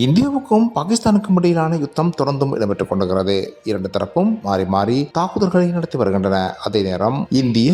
இந்தியாவுக்கும் பாகிஸ்தானுக்கும் இடையிலான யுத்தம் தொடர்ந்தும் இடம்பெற்றுக் கொண்டுகிறது இரண்டு தரப்பும் மாறி மாறி தாக்குதல்களை நடத்தி வருகின்றன. அதே நேரம் இந்திய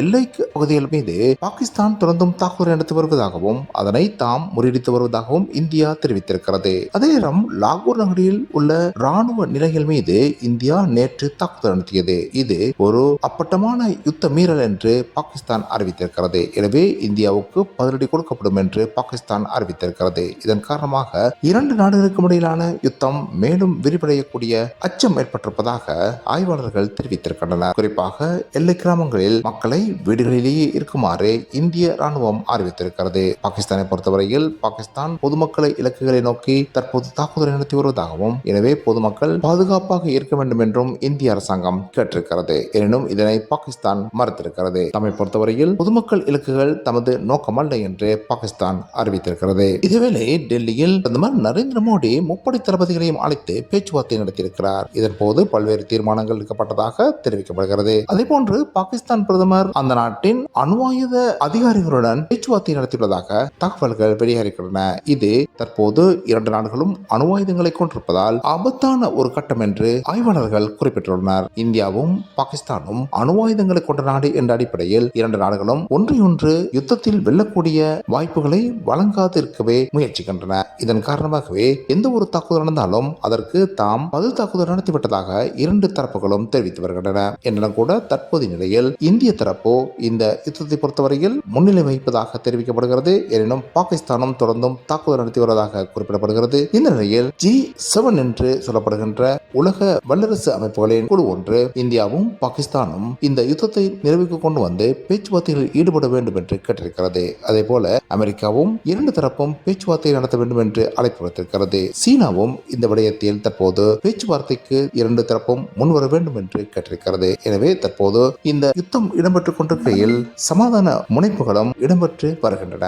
எல்லை பகுதிகள் மீது பாகிஸ்தான் தொடர்ந்தும் தாக்குதல் நடத்தி வருவதாகவும் அதனை தாம் முறியடித்து வருவதாகவும் இந்தியா தெரிவித்திருக்கிறது. அதே நேரம் லாகூர் நகரில் உள்ள ராணுவ நிலைகள் மீது இந்தியா நேற்று தாக்குதல் நடத்தியது. இது ஒரு அப்பட்டமான யுத்த மீறல் என்று பாகிஸ்தான் அறிவித்திருக்கிறது. எனவே இந்தியாவுக்கு பதிலடி கொடுக்கப்படும் என்று பாகிஸ்தான் அறிவித்திருக்கிறது. இதன் காரணமாக இரண்டு நாடுகளுக்கும் இடையிலான யுத்தம் மேலும் விரிவடையக்கூடிய அச்சம் ஏற்பட்டிருப்பதாக ஆய்வாளர்கள் தெரிவித்திருக்கின்றனர். குறிப்பாக எல்லை கிராமங்களில் மக்களை வீடுகளிலேயே இருக்குமாறு இந்திய ராணுவம் அறிவித்திருக்கிறது. பாகிஸ்தானை பொறுத்தவரையில் பாகிஸ்தான் பொதுமக்களை இலக்குகளை நோக்கி தற்போது தாக்குதலை நடத்தி வருவதாகவும் எனவே பொதுமக்கள் பாதுகாப்பாக இருக்க வேண்டும் என்றும் இந்திய அரசாங்கம் கேட்டிருக்கிறது. எனினும் இதனை பாகிஸ்தான் மறுத்திருக்கிறது. தம்மை பொறுத்தவரையில் பொதுமக்கள் இலக்குகள் தமது நோக்கமல்ல என்று பாகிஸ்தான் அறிவித்திருக்கிறது. இதுவேளை டெல்லியில் பிரதமர் நரேந்திர மோடி முப்படை தளபதிகளையும் அழைத்து பேச்சுவார்த்தை நடத்தியிருக்கிறார். இதன் போது பல்வேறு தீர்மானங்கள் எடுக்கப்பட்டதாக தெரிவிக்கப்படுகிறது. அதேபோன்று பாகிஸ்தான் பிரதமர் அந்த நாட்டின் அணுவாயுத அதிகாரிகளுடன் பேச்சுவார்த்தை நடத்தியுள்ளதாக தகவல்கள் வெளியேறுகின்றன இது தற்போது இரண்டு நாடுகளும் அணுவாயுதங்களை கொண்டிருப்பதால் ஆபத்தான ஒரு கட்டம் என்று ஆய்வாளர்கள் குறிப்பிட்டுள்ளனர். இந்தியாவும் பாகிஸ்தானும் அணுவாயுதங்களை கொண்ட நாடு என்ற அடிப்படையில் இரண்டு நாடுகளும் ஒன்றையொன்று யுத்தத்தில் வெல்லக்கூடிய வாய்ப்புகளை வழங்காதிருக்கவே முயற்சிக்கின்றன. இதன் காரணமாக காரணமாகவே எந்த ஒரு தாக்குதல் நடந்தாலும் அதற்கு தாம் பதில் தாக்குதல் நடத்திவிட்டதாக இரண்டு தரப்புகளும் தெரிவித்து வருகின்றன. என்றும் கூட தற்போதைய நிலையில் இந்திய தரப்போ இந்த யுத்தத்தை பொறுத்தவரையில் முன்னிலை வகிப்பதாக தெரிவிக்கப்படுகிறது. எனினும் பாகிஸ்தானும் தொடர்ந்தும் தாக்குதல் நடத்தி வருவதாக குறிப்பிடப்படுகிறது. இந்த நிலையில் ஜி செவன் என்று சொல்லப்படுகின்ற உலக வல்லரசு அமைப்புகளின் குழு ஒன்று இந்தியாவும் பாகிஸ்தானும் இந்த யுத்தத்தை நிறைவுக்கு கொண்டு வந்து பேச்சுவார்த்தைகளில் ஈடுபட வேண்டும் என்று கேட்டிருக்கிறது. அதே போல அமெரிக்காவும் இரண்டு தரப்பும் பேச்சுவார்த்தை நடத்த வேண்டும் என்று அழைப்பு விடுத்திருக்கிறது சீனாவும் இந்த விடயத்தில் தற்போது பேச்சுவார்த்தைக்கு இரண்டு தரப்பும் முன்வர வேண்டும் என்று கேட்டிருக்கிறது. எனவே தற்போது இந்த யுத்தம் இடம்பெற்றுக் கொண்டிருக்கையில் சமாதான முனைப்புகளும் இடம்பெற்று வருகின்றன.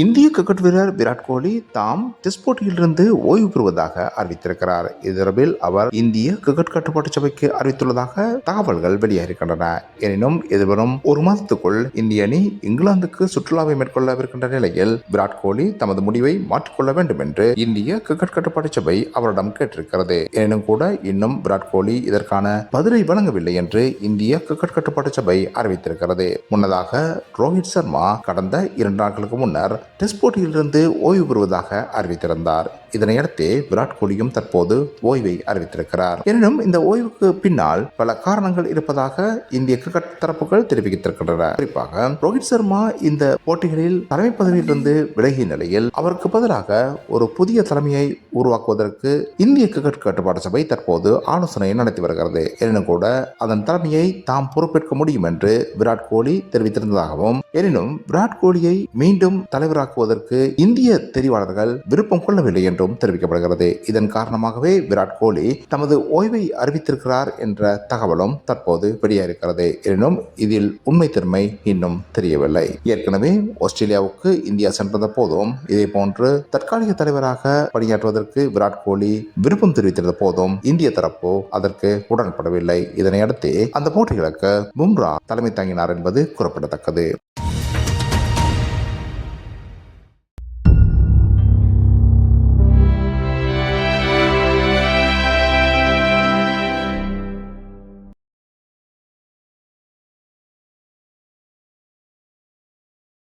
இந்திய கிரிக்கெட் வீரர் விராட் கோலி தாம் டெஸ்ட் போட்டியிலிருந்து ஓய்வு பெறுவதாக அறிவித்திருக்கிறார். இது தொடர்பில் அவர் இந்திய கிரிக்கெட் கட்டுப்பாட்டு சபைக்கு அறிவித்துள்ளதாக தகவல்கள் வெளியாகின்றன எனினும் எதிர்வரும் ஒரு மாதத்துக்குள் இந்திய அணி இங்கிலாந்துக்கு சுற்றுலாவை மேற்கொள்ளவிருக்கின்ற நிலையில் விராட் கோலி தமது முடிவை மாற்றிக்கொள்ள வேண்டும் என்று இந்திய கிரிக்கெட் கட்டுப்பாட்டு சபை அவரிடம் கேட்டிருக்கிறது. எனினும் கூட இன்னும் விராட் கோலி இதற்கான பதிலை வழங்கவில்லை என்று இந்திய கிரிக்கெட் கட்டுப்பாட்டு சபை அறிவித்திருக்கிறது. முன்னதாக ரோஹித் சர்மா கடந்த இரண்டு நாட்களுக்கு முன்னர் டெஸ்ட் போட்டியிலிருந்து ஓய்வு பெறுவதாக அறிவித்திருந்தார். இதனையடுத்து விராட் கோலியும் தற்போது ஓய்வை அறிவித்திருக்கிறார். எனினும் இந்த ஓய்வுக்கு பின்னால் பல காரணங்கள் இருப்பதாக இந்திய கிரிக்கெட் தரப்புகள் தெரிவித்திருக்கின்றன. குறிப்பாக ரோஹித் சர்மா இந்த போட்டிகளில் தலைமை பதவியிலிருந்து விலகிய நிலையில் அவருக்கு பதிலாக ஒரு புதிய தலைமையை உருவாக்குவதற்கு இந்திய கிரிக்கெட் கட்டுப்பாட்டு சபை தற்போது ஆலோசனை நடத்தி வருகிறது. எனினும் கூட அதன் தலைமையை தாம் பொறுப்பேற்க முடியும் என்று விராட் கோலி தெரிவித்திருந்ததாகவும் எனினும் விராட் கோலியை மீண்டும் தலைவர் தலைவராக்குவதற்கு இந்திய தெரிவாளர்கள் விருப்பம் கொள்ளவில்லை என்றும் தெரிவிக்கப்படுகிறது. இதன் காரணமாகவே விராட் கோலி தமது ஓய்வை அறிவித்திருக்கிறார் என்ற தகவலும் தற்போது வெளியாயிருக்கிறது. எனினும் இதில் உண்மை திறமை இன்னும் தெரியவில்லை. ஏற்கனவே ஆஸ்திரேலியாவுக்கு இந்தியா சென்றத போதும் இதே போன்று தற்காலிக தலைவராக பணியாற்றுவதற்கு விராட் கோலி விருப்பம் தெரிவித்திருந்த போதும் இந்திய தரப்பு அதற்கு உடன்படவில்லை. இதனையடுத்து அந்த போட்டிகளுக்கு பும்ரா தலைமை தாங்கினார் என்பது குறிப்பிடத்தக்கது.